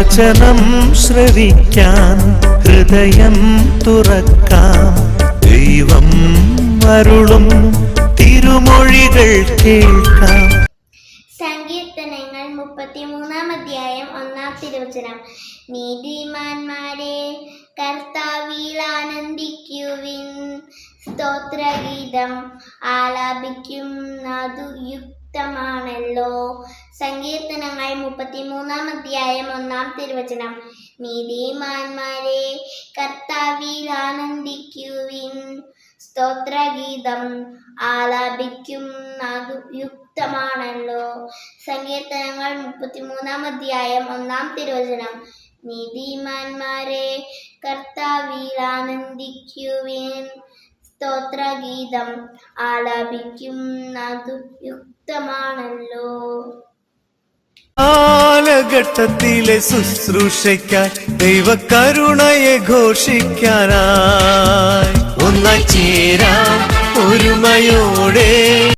വചനം ശ്രവിക്കാൻ ഹൃദയം തുറക്കാം. ദൈവം അരുളും തിരുമൊഴികൾ കേൾക്കാം. സങ്കീർത്തനങ്ങൾ മുപ്പത്തിമൂന്നാം അധ്യായം ഒന്നാം തിരുവചനം. നീതിമാന്മാരെ കർത്താവിൽ ആനന്ദിക്കുവിൻ. സ്തോത്രഗീതം ആലാപിക്കുന്നതു യുക്തമാണല്ലോ സങ്കീർത്തനങ്ങൾ മുപ്പത്തിമൂന്നാം അധ്യായം ഒന്നാം തിരുവചനം. നീതിമാന്മാരെ കർത്താവിൽ ആനന്ദിക്കുവിൻ. സ്തോത്രഗീതം ആലാപിക്കും യുക്തമാണല്ലോ. സങ്കീർത്തനങ്ങൾ മുപ്പത്തിമൂന്നാം അധ്യായം ഒന്നാം തിരുവചനം. നീതിമാന്മാരെ കർത്താവിൽ ആനന്ദിക്കുവിൻ. സ്തോത്രഗീതം ആലാപിക്കുന്നതു യുക്തമാണല്ലോ. കാലഘട്ടത്തിലെ ശുശ്രൂഷയ്ക്കാൻ ദൈവകരുണയെ ഘോഷിക്കാനായി. ഒന്നായി ചേരാം ഒരുമയോടെ